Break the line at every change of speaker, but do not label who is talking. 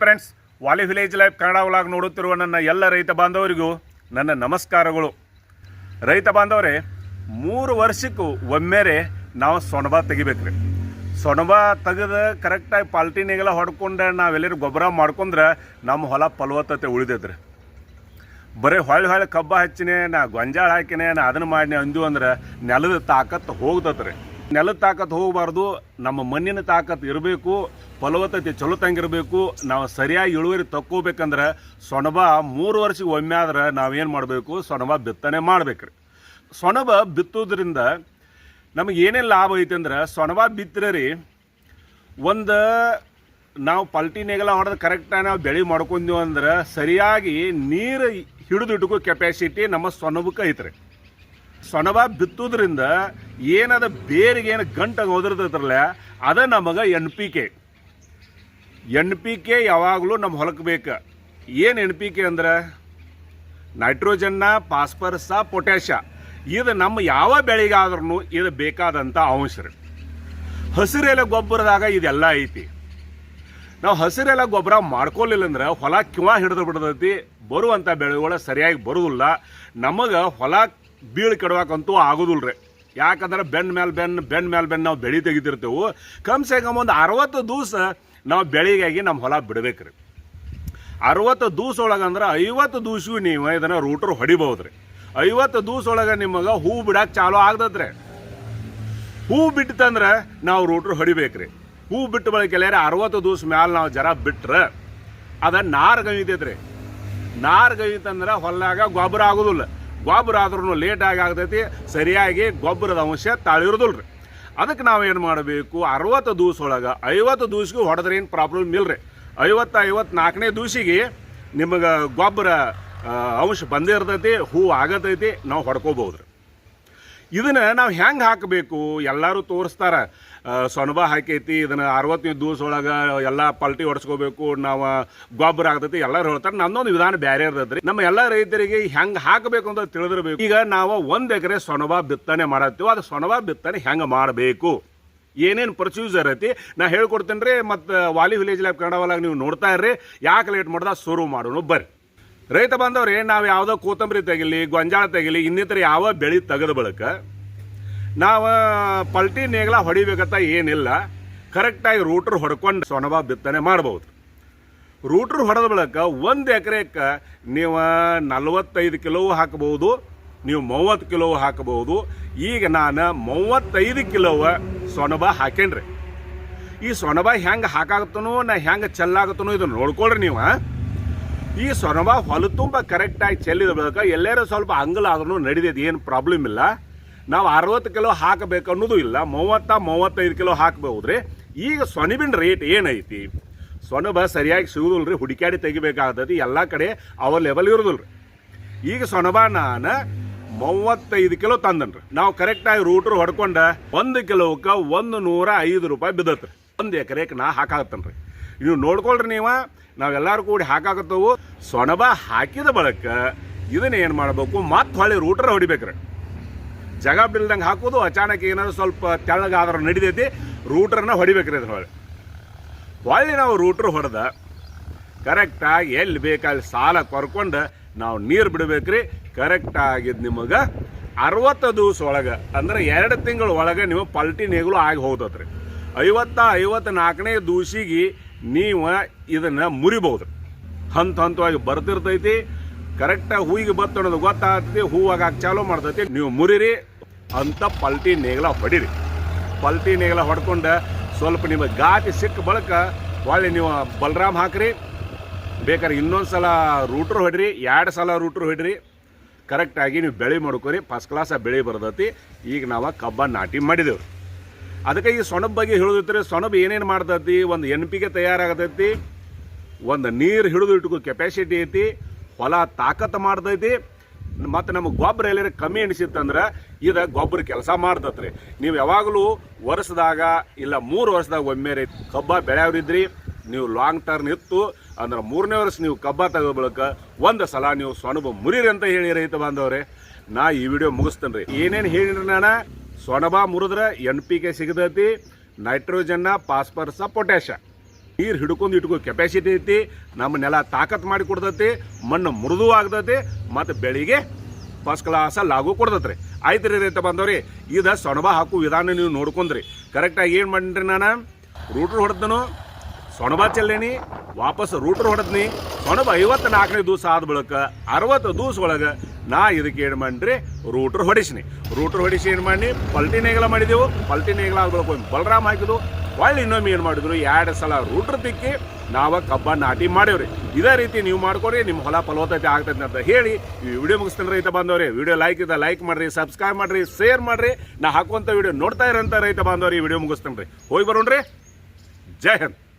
Friends ವಾಲಿ village life Kannada vlog ನೋಡುತ್ತಿರುವ ನನ್ನ ಎಲ್ಲ ರೈತ ಬಾಂಧವರಿಗೂ ನನ್ನ ನಮಸ್ಕಾರಗಳು. ರೈತ ಬಾಂಧವರೇ, ಮೂರು ವರ್ಷಕ್ಕೂ ಒಮ್ಮೆರೆ ನಾವು ಸೊಣಬ ತೆಗಿಬೇಕ್ರಿ. ಸೊಣಬ ತೆಗೆದು ಕರೆಕ್ಟಾಗಿ ಪಾಲ್ಟಿನಿಗೆಲ್ಲ ಹೊಡ್ಕೊಂಡ್ರೆ ನಾವೆಲ್ಲರೂ ಗೊಬ್ಬರ ಮಾಡ್ಕೊಂಡ್ರೆ ನಮ್ಮ ಹೊಲ ಫಲವತ್ತತೆ ಉಳಿದೈತ್ರಿ ಬರೀ ಹೊಳ್ಳಿ ಹೊಳ್ಳಿ ಕಬ್ಬ ಹಚ್ಚಿನೇ ನಾ ಗೊಂಜಾಳ ಹಾಕಿನೇ ನಾ ಅದನ್ನು ಮಾಡಿನಿ ಅಂದು ಅಂದ್ರೆ ನೆಲದ ತಾಕತ್ತು ಹೋಗ್ತತ್ರಿ. ನೆಲದ ತಾಕತ್ತು ಹೋಗಬಾರ್ದು, ನಮ್ಮ ಮಣ್ಣಿನ ತಾಕತ್ತು ಇರಬೇಕು, ಫಲವತ್ತತೆ ಚಲೋ ತಂಗಿರಬೇಕು ನಾವು ಸರಿಯಾಗಿ ಇಳುವರಿ ತಕ್ಕೋಬೇಕಂದ್ರೆ ಸೊಣಬ ಮೂರು ವರ್ಷಕ್ಕೆ ಒಮ್ಮೆ ಆದ್ರೆ ನಾವೇನು ಮಾಡಬೇಕು? ಸೊಣಬ ಬಿತ್ತನೆ ಮಾಡ್ಬೇಕ್ರಿ. ಸೊಣಬ ಬಿತ್ತೋದ್ರಿಂದ ನಮಗೆ ಏನೇನು ಲಾಭ ಐತೆ ಅಂದ್ರೆ ಸೊಣಬ ಬಿತ್ತರೆ ರೀ ಒಂದು ನಾವು ಪಲ್ಟಿನೆಗೆಲ್ಲ ಹೊಡೆದು ಕರೆಕ್ಟಾಗಿ ನಾವು ಬೆಳೆ ಮಾಡ್ಕೊಂಡ್ವಿ ಅಂದ್ರೆ ಸರಿಯಾಗಿ ನೀರು ಹಿಡಿದಿಟ್ಕೋ ಕೆಪಾಸಿಟಿ ನಮ್ಮ ಸೊಣಬಕ್ಕೆ ಐತ್ರಿ. ಸೊನಬ ಬಿತ್ತೋದ್ರಿಂದ ಏನದ ಬೇರಿಗೆ ಏನು ಗಂಟು ಹೋದಿರ್ತೈತ್ರಲ್ಲ ಅದ ನಮಗೆ N P K. N P K ಯಾವಾಗಲೂ ನಮ್ಮ ಹೊಲಕ್ಕೆ ಬೇಕು. ಏನು ಎನ್ ಪಿ ಕೆ ಅಂದ್ರೆ? ನೈಟ್ರೋಜನ್ನ ಪಾಸ್ಪರಸ ಪೊಟ್ಯಾಷ ಇದು ನಮ್ಮ ಯಾವ ಬೆಳೆಗಾದ್ರೂ ಇದು ಬೇಕಾದಂಥ ಅಂಶ. ರೀ ಹಸಿರೆಲೆ ಗೊಬ್ಬರದಾಗ ಇದೆಲ್ಲ ಐತಿ. ನಾವು ಹಸಿರೆಲೆ ಗೊಬ್ಬರ ಮಾಡ್ಕೊಲಿಲ್ಲ ಅಂದ್ರೆ ಹೊಲ ಕಿವ ಹಿಡಿದು ಬಿಡ್ತೈತಿ. ಬರುವಂಥ ಬೆಳೆಗಳು ಸರಿಯಾಗಿ ಬರುವುದಿಲ್ಲ ನಮಗೆ ಹೊಲ ಬೀಳು ಕೆಡವಾಕಂತೂ ಆಗೋದಿಲ್ಲ ರೀ ಯಾಕಂದ್ರೆ ಬೆನ್ನ ಮೇಲೆ ಬೆನ್ನು ಬೆನ್ನ ಮೇಲೆ ಬೆನ್ನು ನಾವು ಬೆಳೆ ತೆಗಿತಿರ್ತೇವೆ. ಕಮ್ಸೆ ಕಮ್ ಒಂದು ಅರವತ್ತು ದಿವಸ ನಾವು ಬೆಳೆಗಾಗಿ ನಮ್ಮ ಹೊಲ ಬಿಡ್ಬೇಕು ರೀ ಅರವತ್ತು ದಿವ್ಸ ಒಳಗಂದ್ರೆ ಐವತ್ತು ದಿವ್ಸಗೂ ನೀವು ಇದನ್ನು ರೂಟ್ರು ಹೊಡಿಬೋದು ರೀ ಐವತ್ತು ದಿವ್ಸ ಒಳಗೆ ನಿಮಗೆ ಹೂ ಬಿಡಕ್ಕೆ ಚಾಲು ಆಗ್ತದ್ರಿ. ಹೂ ಬಿಟ್ಟಂದ್ರೆ ನಾವು ರೂಟ್ರು ಹೊಡಿಬೇಕ್ರಿ. ಹೂ ಬಿಟ್ಟು ಬಳಿ ಎಲ್ಲಾರ ಅರವತ್ತು ದಿವ್ಸ ಮ್ಯಾಲೆ ನಾವು ಜರ ಬಿಟ್ರೆ ಅದ ನಾರ್ ರೀ ನಾರು ಗವಿತಂದ್ರೆ ಹೊಲ್ದಾಗ ಗೊಬ್ಬರ ಆಗೋದಿಲ್ಲ. ಗೊಬ್ಬರ ಆದ್ರೂ ಲೇಟಾಗಿ ಆಗ್ತೈತಿ, ಸರಿಯಾಗಿ ಗೊಬ್ಬರದ ಅಂಶ ತಾಳಿರೋದಿಲ್ಲ ರೀ ಅದಕ್ಕೆ ನಾವು ಏನು ಮಾಡಬೇಕು, ಅರವತ್ತು ದಿವಸ ಒಳಗೆ, ಐವತ್ತು ದಿವ್ಸಗೂ ಹೊಡೆದ್ರೆ ಏನು ಪ್ರಾಬ್ಲಮ್ ರೀ ಐವತ್ತು, ಐವತ್ನಾಲ್ಕನೇ ದಿವ್ಸಿಗೆ ನಿಮಗೆ ಗೊಬ್ಬರ ಅಂಶ ಬಂದೇ ಇರ್ತೈತಿ ಹೂ ಆಗತೈತಿ, ನಾವು ಹೊಡ್ಕೋಬಹುದು ರೀ ಇದನ್ನ ನಾವು ಹೆಂಗೆ ಹಾಕಬೇಕು? ಎಲ್ಲರೂ ತೋರಿಸ್ತಾರೆ. ಸೊನಬ ಹಾಕೈತಿ, ಇದನ್ನ ಅರವತ್ತೈದು ದಿವಸ ಒಳಗೆ ಎಲ್ಲ ಪಲ್ಟಿ ಹೊಡ್ಸ್ಕೋಬೇಕು ನಾವು ಗೊಬ್ಬರ ಆಗ್ತೈತಿ, ಎಲ್ಲರೂ ಹೇಳ್ತಾರೆ. ನನ್ನೊಂದು ವಿಧಾನ ಬೇರೆ ಇರ್ತೈತ್ರಿ. ನಮ್ಮ ಎಲ್ಲ ರೈತರಿಗೆ ಹೆಂಗೆ ಹಾಕಬೇಕು ಅಂತ ತಿಳಿದಿರ್ಬೇಕು. ಈಗ ನಾವು ಒಂದು ಎಕರೆ ಸೊನಬ ಬಿತ್ತನೆ ಮಾಡತ್ತೀವಿ. ಅದು ಸೊನಬ ಬಿತ್ತನೆ ಹೆಂಗೆ ಮಾಡಬೇಕು? ಏನೇನು ಪ್ರೊಸೀಜರ್ ಐತಿ? ನಾ ಹೇಳ್ಕೊಡ್ತೇನೆ ರೀ ಮತ್ತು, ವಾಲಿ ವಿಲೇಜ್ ಲ್ಯಾಬ್ ಕನ್ನಡ ನೀವು ನೋಡ್ತಾ ಇರ್ರಿ. ಯಾಕೆ ಲೇಟ್ ಮಾಡ್ದ? ಶುರು ಮಾಡೋಣ. ಬರ್ರಿ. ರೈತ ಬಂದವ್ರಿ ನಾವು ಯಾವುದೋ ಕೊತ್ತಂಬರಿ ತೆಗಿಲಿ, ಗೊಂಜಾಳ ತೆಗಿಲಿ, ಇನ್ನಿತರ ಯಾವ ಬೆಳೆ ತೆಗೆದ ಬಳಿಕ ನಾವು ಪಲ್ಟಿ ನೇಗ್ಲ ಹೊಡಿಬೇಕಂತ ಏನಿಲ್ಲ. ಕರೆಕ್ಟಾಗಿ ರೂಟ್ರ್ ಹೊಡ್ಕೊಂಡು ಸೊನಬ ಬಿತ್ತನೆ ಮಾಡ್ಬೋದು. ರೂಟ್ರ್ ಹೊಡೆದ ಬಳಿಕ ಒಂದು ಎಕರೆಕ್ಕೆ ನೀವು ನಲವತ್ತೈದು ಕಿಲೋ ಹಾಕಬಹುದು, ನೀವು ಮೂವತ್ತು ಕಿಲೋ ಹಾಕಬಹುದು. ಈಗ ನಾನು ಮೂವತ್ತೈದು ಕಿಲೋವ ಸೊನಬ ಹಾಕೇನ್ರಿ. ಈ ಸೊನಬ ಹೆಂಗೆ ಹಾಕಾಗತ್ತನೋ, ನಾ ಹೆಂಗೆ ಚೆಲ್ಲಾಗತ್ತನೋ ಇದನ್ನು ನೋಡ್ಕೊಳ್ರಿ ನೀವು? ಈ ಸೊನಬ ಹೊಲ ತುಂಬ ಕರೆಕ್ಟಾಗಿ ಚೆಲ್ಲಿದ ಬಳಿಕ ಎಲ್ಲರೂ ಸ್ವಲ್ಪ ಅಂಗಲ ಆದ್ರೂ ನಡಿದೈತಿ ಏನು ಪ್ರಾಬ್ಲಮ್ ಇಲ್ಲ. ನಾವು ಅರವತ್ತು ಕಿಲೋ ಹಾಕಬೇಕು ಅನ್ನೋದು ಇಲ್ಲ, ಮೂವತ್ತ, ಮೂವತ್ತೈದು ಕಿಲೋ ಹಾಕಬಹುದ್ರಿ ಈಗ ಸೊನಬಿನ ರೇಟ್ ಏನೈತಿ? ಸೊನಬ ಸರಿಯಾಗಿ ಸಿಗುದಿಲ್ಲ ರೀ ಹುಡುಕಾಡಿ ತೆಗಿಬೇಕಾಗ್ತೈತಿ, ಎಲ್ಲ ಕಡೆ ಅವೈಲೇಬಲ್ ಇರೋದಿಲ್ಲ ರೀ ಈಗ ಸೊನಬ ನಾನು ಮೂವತ್ತೈದು ಕಿಲೋ ತಂದನ್ರಿ. ನಾವು ಕರೆಕ್ಟಾಗಿ ರೂಟ್ರು ಹೊಡ್ಕೊಂಡ ಒಂದು ಕಿಲೋಕ್ಕೆ ಒಂದು ನೂರ ಐದು ರೂಪಾಯಿ ಬಿದ್ದತ್ರಿ. ಒಂದು ಎಕರೆಗೆ ನಾ ಹಾಕಾಗತ್ತನ್ರಿ ನೀವು ನೋಡ್ಕೊಳ್ರಿ ನೀವ ನಾವೆಲ್ಲರೂ ಕೂಡಿ ಹಾಕಾಕತ್ತವು. ಸೊಣಬ ಹಾಕಿದ ಬಳಕ ಇದನ್ನ ಏನು ಮಾಡಬೇಕು? ಮತ್ತೆ ಹೊಳೆ ರೂಟರ್ ಹೊಡಿಬೇಕ್ರಿ. ಜಗ ಬಿಲ್ದಂಗೆ ಹಾಕೋದು, ಅಚಾನಕ್ ಏನಾದ್ರು ಸ್ವಲ್ಪ ತೆಳ್ಳಗಾದ್ರೆ ನಡಿತೈತಿ ರೂಟ್ರನ್ನ ಹೊಡಿಬೇಕ್ರಿ ಅದ್ರ ಹೊಳೆ ಹೊಳ್ಳಿ ನಾವು ರೂಟ್ರ್ ಹೊಡೆದ ಕರೆಕ್ಟಾಗಿ ಎಲ್ಲಿ ಬೇಕಲ್ಲಿ ಸಾಲ ಕೊರ್ಕೊಂಡು ನಾವು ನೀರು ಬಿಡ್ಬೇಕ್ರಿ. ಕರೆಕ್ಟಾಗಿದ್ದು ನಿಮಗೆ ಅರವತ್ತು ದಿವಸ ಒಳಗೆ, ಅಂದ್ರೆ ಎರಡು ತಿಂಗಳ ಒಳಗೆ ನೀವು ಪಲ್ಟಿ ನೇಗಲು ಆಗಿ ಹೋಗ್ತತ್ರಿ. ಐವತ್ತ ಐವತ್ತು ನಾಲ್ಕನೇ ದಿವ್ಸಿಗೆ ನೀವು ಇದನ್ನು ಮುರಿಬಹುದು. ಹಂತ ಹಂತವಾಗಿ ಬರ್ತಿರ್ತೈತಿ ಕರೆಕ್ಟಾಗಿ ಹೂವಿಗೆ ಬತ್ತು ಅನ್ನೋದು ಗೊತ್ತಾಗ್ತೈತಿ ಹೂವಾಗ ಚಾಲೂ ಮಾಡ್ತೈತಿ. ನೀವು ಮುರಿರಿ, ಅಂತ ಪಲ್ಟಿ ನೇಗಲ ಹೊಡಿರಿ. ಪಲ್ಟಿ ನೇಗಲ ಹೊಡ್ಕೊಂಡು ಸ್ವಲ್ಪ ನಿಮಗೆ ಗಾತಿ ಸಿಕ್ಕ ಬಳಿಕ ಹೊಳ್ಳಿ ನೀವು ಬಲರಾಮ್ ಹಾಕ್ರಿ. ಬೇಕಾದ್ರೆ ಇನ್ನೊಂದು ಸಲ ರೂಟ್ರ್ ಹೊಡ್ರಿ ಎರಡು ಸಲ ರೂಟ್ರ್ ಹೊಡ್ರಿ. ಕರೆಕ್ಟಾಗಿ ನೀವು ಬೆಳೆ ಮಾಡ್ಕೊರಿ ಫಸ್ಟ್ ಕ್ಲಾಸ್ ಬೆಳೆ ಬರ್ತೈತಿ. ಈಗ ನಾವು ಕಬ್ಬ ನಾಟಿ ಮಾಡಿದೇವ್ರಿ. ಅದಕ್ಕೆ ಈ ಸೊಣಬ್ ಬಗ್ಗೆ ಹಿಡಿದಿತ್ತರೆ ಸೊಣಬ್ ಏನೇನು ಮಾಡ್ತೈತಿ? ಒಂದು ಎನ್ ಪಿ ಗೆ ತಯಾರಾಗತೈತಿ, ಒಂದು ನೀರು ಹಿಡಿದು ಇಟ್ಕೋ ಕೆಪಾಸಿಟಿ ಐತಿ, ಹೊಲ ತಾಕತ್ತು ಮಾಡ್ತೈತಿ. ಮತ್ತು ನಮಗೆ ಗೊಬ್ಬರ ಎಲ್ಲ ಕಮ್ಮಿ ಅನಿಸಿತ್ತಂದ್ರೆ ಇದು ಗೊಬ್ಬರ ಕೆಲಸ ಮಾಡ್ತತ್ರಿ. ನೀವು ಯಾವಾಗಲೂ ವರ್ಷದಾಗ ಇಲ್ಲ ಮೂರು ವರ್ಷದಾಗ ಒಮ್ಮೆ ರೀ ಕಬ್ಬ ಬೆಳೆಯವ್ರಿದ್ರಿ, ನೀವು ಲಾಂಗ್ ಟರ್ನ್ ಇತ್ತು, ಅಂದ್ರೆ ಮೂರನೇ ವರ್ಷ ನೀವು ಕಬ್ಬ ಬಳಿಕ ಒಂದು ಸಲ ನೀವು ಸೊಣಬು ಮುರಿರಿ ಅಂತ ಹೇಳಿ ರೈತ ಬಾಂಧವ್ರೆ. ನಾ ಈ ವಿಡಿಯೋ ಮುಗಿಸ್ತೇನೆ ರೀ ಏನೇನು ಹೇಳಿರಿ ನಾನು? ಸೊಣಬ ಮುರಿದ್ರೆ ಎನ್ ಪಿ ಕೆ ಸಿಗದೈತಿ ನೈಟ್ರೋಜನ್ನ ಪಾಸ್ಪರ್ಸ ಪೊಟ್ಯಾಷ. ನೀರು ಹಿಡ್ಕೊಂಡು ಇಟ್ಕೋ ಕೆಪಾಸಿಟಿ ಐತಿ, ನಮ್ಮ ನೆಲ ತಾಕತ್ ಮಾಡಿ ಕೊಡ್ತೈತಿ, ಮಣ್ಣು ಮೃದು ಆಗ್ತೈತಿ, ಮತ್ತು ಬೆಳಿಗ್ಗೆ ಫಸ್ಟ್ ಕ್ಲಾಸ ಲಾಗು ಕೊಡ್ತೈತ್ರಿ. ಆಯ್ತು ರೀ ರೈತ ಬಂದವ್ರಿ ಇದು ಸೊಣಬ ಹಾಕು ವಿಧಾನ ನೀವು ನೋಡ್ಕೊಂಡ್ರಿ. ಕರೆಕ್ಟಾಗಿ ಏನು ಮಾಡಿರಿ ನಾನು? ರೂಟ್ರು ಹೊಡೆದನು ಸೊಣಬ ಚೆಲ್ಲೇನಿ, ವಾಪಸ್ ರೂಟ್ರ್ ಹೊಡೆದ್ನಿ. ಸೊಣಬ ಐವತ್ತು ನಾಲ್ಕನೇ ದಿವಸ ಆದ ಬಳಿಕ ಅರವತ್ತು ದಿವಸ ಒಳಗೆ ನಾ ಇದಕ್ಕೆ ಏನು ಮಾಡ್ರಿ ರೂಟರ್ ಹೊಡಿಸಿನಿ. ರೂಟರ್ ಹೊಡಿಸಿ ಏನು ಮಾಡಿ ಪಲ್ಟಿ ನೇಗಲ ಮಾಡಿದೆವು. ಪಲ್ಟಿ ನೇಗಲ ಆದ ಬಳಿಕ ಒಂದು ಬಲರಾಮ್ ಹಾಕಿದ್ವು ಒಳ್ಳೆ ಇನ್ನೊಮ್ಮೆ ಏನು ಮಾಡಿದ್ರು? ಎರಡು ಸಲ ರೂಟ್ರ್ ತಿಕ್ಕಿ ನಾವ ಕಬ್ಬ ನಾಟಿ ಮಾಡೇವ್ರಿ ಇದೇ ರೀತಿ ನೀವು ಮಾಡ್ಕೊರಿ ನಿಮ್ಮ ಹೊಲ ಫಲವತ್ತತೆ ಆಗ್ತೈತೆ ಅಂತ ಹೇಳಿ ಈ ವಿಡಿಯೋ ಮುಗಿಸ್ತೀನಿ ರೈತ ಬಾಂಧವ್ರಿ. ವಿಡಿಯೋ ಲೈಕ್ ಇದ್ದ ಲೈಕ್ ಮಾಡ್ರಿ ಸಬ್ಸ್ಕ್ರೈಬ್ ಮಾಡ್ರಿ ಶೇರ್ ಮಾಡ್ರಿ. ನಾ ಹಾಕುವಂಥ ವಿಡಿಯೋ ನೋಡ್ತಾ ಇರೋಂಥ ರೈತ ಬಾಂಧವ್ರಿ ವಿಡಿಯೋ ಮುಗಿಸ್ತೀನಿ ರೀ. ಹೋಗಿ ಬರೋಣ್ರಿ. ಜೈ ಹಿಂದ್.